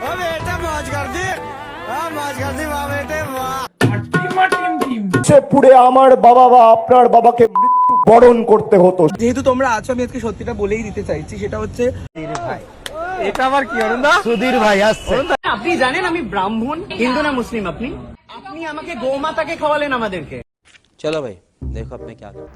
ও বেটা মজ করদি হ্যাঁ মজ করদি বাবা বেটে বাহ পুড়ে আমার বাবা বা আপনার বাবাকে মৃত্যু বরণ করতে হতো। যেহেতু তোমরা আছো আমি আজকে সত্যিটা বলেই দিতে চাইছি সেটা হচ্ছে এটা আবার কি অরুণ দা সুধীর ভাই আসছে। আপনি জানেন আমি ব্রাহ্মণ হিন্দু না মুসলিম আপনি? আপনি আমাকে গোমাতাকে খাওয়ালেন আমাদেরকে। চলো ভাই।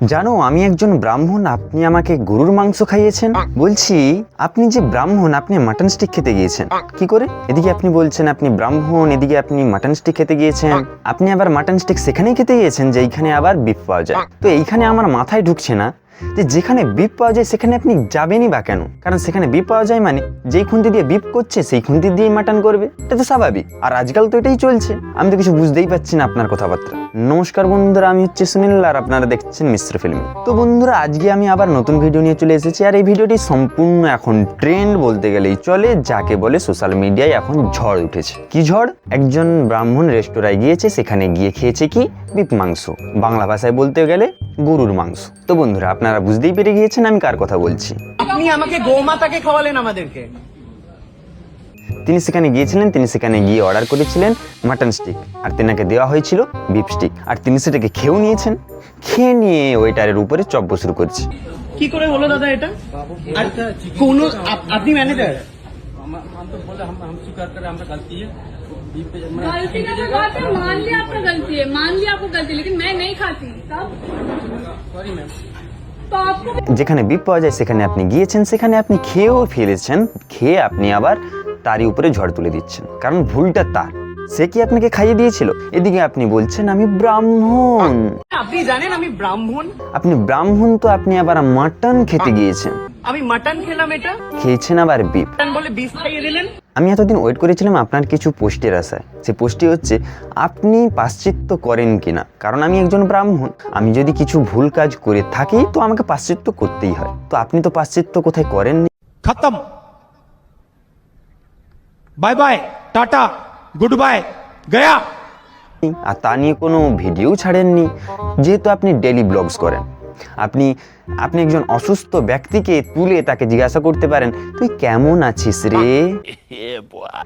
জানো, আমি একজন ব্রাহ্মণ, আপনি আমাকে গরুর মাংস খাইয়েছেন? বলছি, আপনি যে ব্রাহ্মণ, আপনি মাটন স্টিক খেতে গিয়েছেন। কি করে? এদিকে আপনি বলছেন আপনি ব্রাহ্মণ, এদিকে আপনি মাটন স্টিক খেতে গিয়েছেন। আপনি আবার মাটন স্টিক সেখানেই খেতে গিয়েছেন যে এইখানে আবার বিফ পাওয়া যায়। তো এইখানে আমার মাথায় ঢুকছে না যে যেখানে বিপ পাওয়া যায়, সেখানে আপনি যাবেনই বা কেন? কারণ সেখানে বিপ পাওয়া যায় মানে যেই খুন্তি দিয়ে বিপ করছে, সেই খুন্তি দিয়ে মাটন করবে। এটা তো স্বাভাবিক। আর আজকাল তো এটাই চলছে। আমি তো কিছু বুঝতেই পারছি না আপনার কথাবার্তা। নমস্কার বন্ধুরা, আমি হচ্ছে সুনীল আর আপনারা দেখছেন মিশ্র ফিল্ম। তো বন্ধুরা, আজকে আমি আবার নতুন ভিডিও নিয়ে চলে এসেছি। আর এই ভিডিওটি সম্পূর্ণ এখন ট্রেন্ড বলতে গেলেই চলে, যাকে বলে সোশ্যাল মিডিয়ায় এখন ঝড় উঠেছে। কি ঝড়? একজন ব্রাহ্মণ রেস্তোরাঁয় গিয়েছে, সেখানে গিয়ে খেয়েছে কি? বিপ মাংস। বাংলা ভাষায় বলতে গেলে গরুর মাংস। তো বন্ধুরা, আপনারা বুঝতেই পেরে গিয়েছেন আমি কার কথা বলছি আপনি আমাকে গোমাতাকে খাওয়ালেন আমাদেরকে তিনি সেখানে গিয়েছিলেন তিনি সেখানে গিয়ে অর্ডার করেছিলেন মাটন স্টিক আর তেনাকে দেওয়া হয়েছিল বিফ স্টিক আর তিনি সেটাকে খেয়েও নিয়েছেন খেয়ে নিয়ে ওয়েটারের উপরে চব্য শুরু করছে কি করে হলো দাদা এটা আর কোন আপ- আপনি ম্যানেজার गलती का तो बात है मान लिया आपका गलती है मान लिया आपको गलती लेकिन मैं नहीं खाती तब तो आपको যেখানে বিপ পাওয়া যায় সেখানে আপনি গিয়েছেন সেখানে আপনি খেয়েও ফেলেছেন। খেয়ে আপনি আবার তারই উপরে ঝড় তুলে দিচ্ছেন। কারণ ভুলটা তার। সে কি আপনাকে খাইয়ে দিয়েছিল? এদিকে আপনি বলছেন আমি ব্রাহ্মণ। আপনি জানেন আমি ব্রাহ্মণ? আপনি ব্রাহ্মণ তো আপনি আবার মাটন খেতে গিয়েছেন। আমি মাটন খেলাম এটা। খেয়েছেন আবার বিফ। বলে বিফ খাইয়ে দিলেন। আমি এতদিন ওয়েট করেছিলাম আপনার কিছু পোস্টের আশায়। সে পোস্টটি হচ্ছে আপনি পাশ্চিত্য করেন কিনা? কারণ আমি একজন ব্রাহ্মণ আমি যদি কিছু ভুল কাজ করে থাকি তো আমাকে পাশ্চিত্য করতেই হয়। তো আপনি তো পাশ্চিত্য কোথায় করেননি খতম। Bye bye tata good bye Gaya. আর তা নিয়ে কোনো ভিডিও ছাড়েননি যেহেতু আপনি ডেলি ব্লগস করেন। আপনি আপনি একজন অসুস্থ ব্যক্তিকে তুলে তাকে জিজ্ঞাসা করতে পারেন তুই কেমন আছিস রে?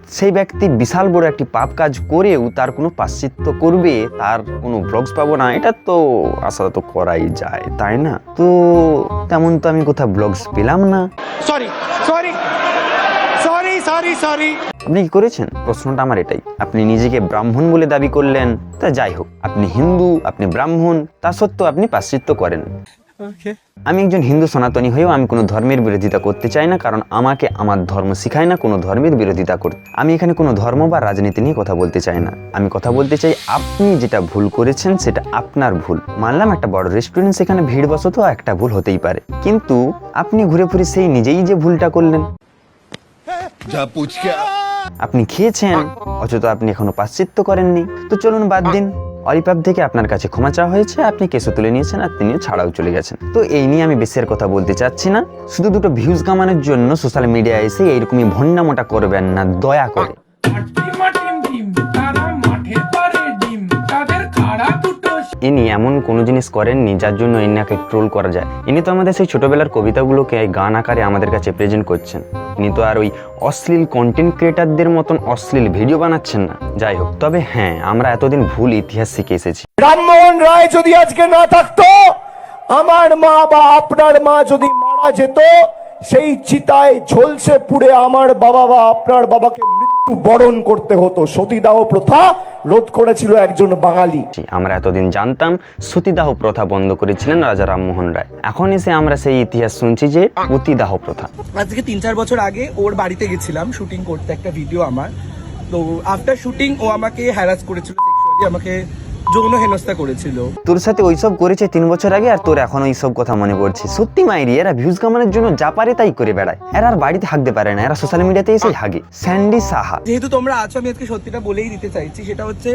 সেই ব্যক্তি বিশাল বড় একটি পাপ কাজ করেও তার কোনো পাশ্চিত্য করবে তার কোনো ব্লগস পাবো না এটা তো আশা তো করাই যায় তাই না? তো তেমন তো আমি কোথাও ব্লগস পেলাম না। সরি সরি সরি সরি আপনি কি করেছেন? প্রশ্নটা আমার এটাই। আপনি নিজেকে ব্রাহ্মণ বলে দাবি করলেন তা যাই হোক। আপনি হিন্দু আপনি ব্রাহ্মণ তা সত্ত্বেও আপনি পাশ্চিত্য করেন। আমি একজন হিন্দু সনাতনী হয়েও আমি কোনো ধর্মের বিরোধিতা করতে চাই না কারণ আমাকে আমার ধর্ম শিখায় না কোনো ধর্মের বিরোধিতা করতে। আমি এখানে কোনো ধর্ম বা রাজনীতি নিয়ে কথা বলতে চাই না। আমি কথা বলতে চাই আপনি যেটা ভুল করেছেন সেটা আপনার ভুল। মানলাম একটা বড় রেস্টুরেন্ট সেখানে ভিড় ভিড়বশত একটা ভুল হতেই পারে। কিন্তু আপনি ঘুরে ফুরে সেই নিজেই যে ভুলটা করলেন আপনি খেয়েছেন, অথচ আপনি এখনও পাশ্চিত্য করেননি। তো চলুন বাদ দিন। অলিপাপ থেকে আপনার কাছে ক্ষমা চাওয়া হয়েছে, আপনি কেসও তুলে নিয়েছেন আর তিনিও ছাড়াও চলে গেছেন। তো এই নিয়ে আমি বেশের কথা বলতে চাচ্ছি না। শুধু দুটো ভিউজ কামানোর জন্য সোশ্যাল মিডিয়ায় এসে এইরকমই ভন্ডামোটা করবেন না, দয়া করে। ইনি এমন কোনো জিনিস করেননি যার জন্য ইনাকে ট্রোল করা যায়। ইনি তো আমাদের সেই ছোটবেলার কবিতাগুলোকে গান আকারে আমাদের কাছে প্রেজেন্ট করছেন। ইনি তো আর ওই অশ্লীল কন্টেন্ট ক্রিয়েটারদের মতন অশ্লীল ভিডিও বানাচ্ছেন না। যাই হোক, তবে হ্যাঁ আমরা এতদিন ভুল ইতিহাস শিখে এসেছি। রামমোহন রায় যদি আজকে না থাকতো, আমার মা বা আপনার মা যদি মারা যেত, সেই চিতায় ঝলসে পুড়ে আমার বাবা বা আপনার বাবাকে বরণ করতে হতো। সতীদাহ প্রথা রোধ করেছিল একজন বাঙালি। আমরা এতদিন জানতাম সতীদাহ প্রথা বন্ধ করেছিলেন রাজা রামমোহন রায়। এখন এসে আমরা সেই ইতিহাস শুনছি যে পতিদাহ প্রথা। আজ থেকে তিন চার বছর আগে ওর বাড়িতে গেছিলাম শুটিং করতে একটা ভিডিও আমার। তো আফটার শুটিং ও আমাকে হ্যারাস করেছিল সেক্সুয়ালি আমাকে যৌন হেনস্থা করেছিল। তোর সাথে ওইসব করেছে তিন বছর আগে আর তোর এখন ওইসব কথা মনে পড়ছে। সত্যি মাইরি এরা ভিউজ কামানোর জন্য যা পারে তাই করে বেড়ায়। এরা আর বাড়িতে হাঁকতে পারে না এরা সোশ্যাল মিডিয়াতে এসে হাগে স্যান্ডি সাহা। যেহেতু তোমরা আছো আমি আজকে সত্যিটা বলেই দিতে চাইছি সেটা হচ্ছে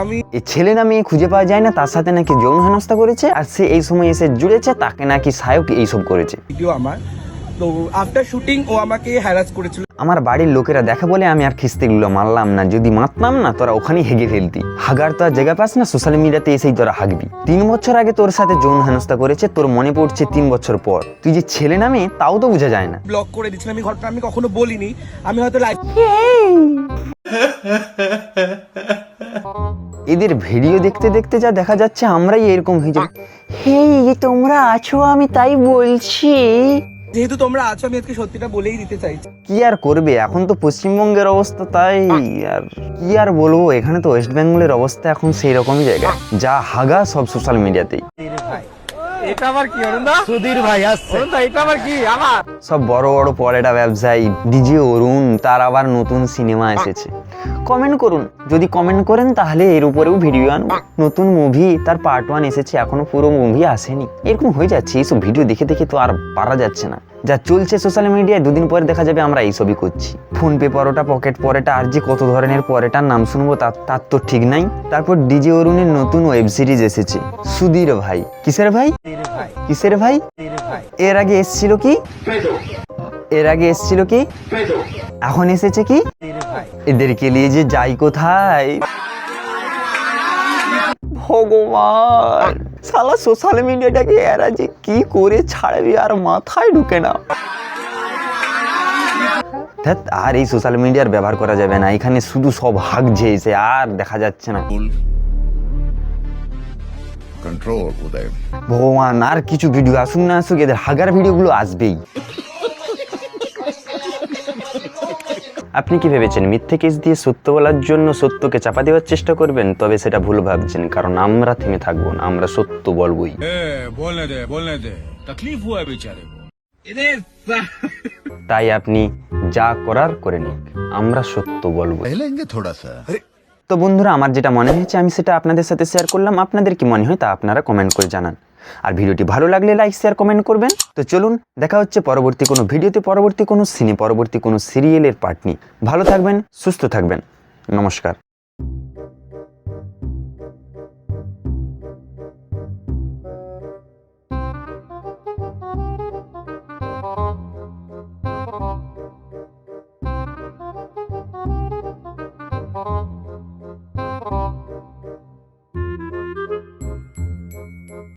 আমি ছেলে না মেয়ে খুঁজে পাওয়া যায় না তার সাথে নাকি যৌন হেনস্থা করেছে আর সে এই সময় এসে জুড়েছে তাকে নাকি সায়ক এইসব করেছে। ভিডিও আমার। তো আফটার শুটিং ও আমাকে হ্যারাস করেছিল আমার বাড়ির লোকেরা দেখা বলে আমি আর খিস্তিগুলো মারলাম না যদি মারতাম না তোরা ওখানেই হেগে ফেলতি। হাগার তো আর জায়গা পাস না সোশ্যাল মিডিয়াতে এসেই তোরা হাগবি। তিন বছর আগে তোর সাথে যৌন হেনস্থা করেছে তোর মনে পড়ছে তিন বছর পর। তুই যে ছেলে নামে তাও তো বোঝা যায় না। ব্লক করে দিয়েছিলাম আমি ঘটনা আমি কখনো বলিনি। আমি হয়তো লাইভ এদের ভিডিও দেখতে দেখতে যা দেখা যাচ্ছে আমরাই এরকম হয়ে যাব। হেই তোমরা আছো আমি তাই বলছি। যেহেতু তোমরা আছো আমি আজকে সত্যিটা বলেই দিতে চাইছি। কি আর করবে? এখন তো পশ্চিমবঙ্গের অবস্থা তাই আর কি আর বলব? এখানে তো ওয়েস্ট বেঙ্গলের অবস্থা এখন সেই রকমই জায়গা। যা হাগা সব সোশ্যাল মিডিয়াতেই এটা আবার কি অরুণ দা? সুধীর ভাই আসছে। অরুণ দা এটা আবার কি? আমার সব বড় বড় পরেটা ব্যবসায়ী ডিজে অরুণ তার আবার নতুন সিনেমা এসেছে। কমেন্ট করুন। যদি কমেন্ট করেন তাহলে এর উপরেও ভিডিও আনব। নতুন মুভি তার পার্ট ওয়ান এসেছে এখনও পুরো মুভি আসেনি। এরকম হয়ে যাচ্ছে এইসব ভিডিও দেখে দেখে তো আর পারা যাচ্ছে না। যা চলছে সোশ্যাল মিডিয়ায় দুদিন পরে দেখা যাবে আমরা এই এইসবই করছি। PhonePe paratha pocket paratha, আর যে কত ধরনের পরোটার নাম শুনব তার তার তো ঠিক নাই। তারপর ডিজে অরুণের নতুন ওয়েব সিরিজ এসেছে, সুধীর ভাই। কিসের ভাই? কিসের ভাই? এর আগে এসেছিল কি? এর আগে এসেছিল কি? এখন এসেছে কি? এদেরকে নিয়ে যে যাই কোথায়। ভগবান। সালা সোশ্যাল মিডিয়াটাকে এরা যে কি করে ছাড়বি আর মাথায় ঢুকে না। আর এই সোশ্যাল মিডিয়ার ব্যবহার করা যাবে না। এখানে শুধু সব হাগছে এসে আর দেখা যাচ্ছে না। ভগবান আর কিছু ভিডিও আসুক না আসুক এদের হাগার ভিডিওগুলো আসবেই। আপনি কি ভেবেছেন মিথ্যে কেস দিয়ে সত্য বলার জন্য সত্যকে চাপা দেওয়ার চেষ্টা করবেন? তবে সেটা ভুল ভাবছেন কারণ আমরা থেমে থাকব না আমরা সত্য বলবই। তাই আপনি যা করার করে নিক আমরা সত্য বলব। তো বন্ধুরা আমার যেটা মনে হয়েছে আমি সেটা আপনাদের সাথে শেয়ার করলাম। আপনাদের কি মনে হয় তা আপনারা কমেন্ট করে জানান। আর ভিডিওটি ভালো লাগলে লাইক শেয়ার কমেন্ট করবেন। তো চলুন, দেখা হচ্ছে পরবর্তী কোনো ভিডিওতে, পরবর্তী কোনো সিনে, পরবর্তী কোনো সিরিয়ালের পার্ট নিয়ে। ভালো থাকবেন, সুস্থ থাকবেন। নমস্কার।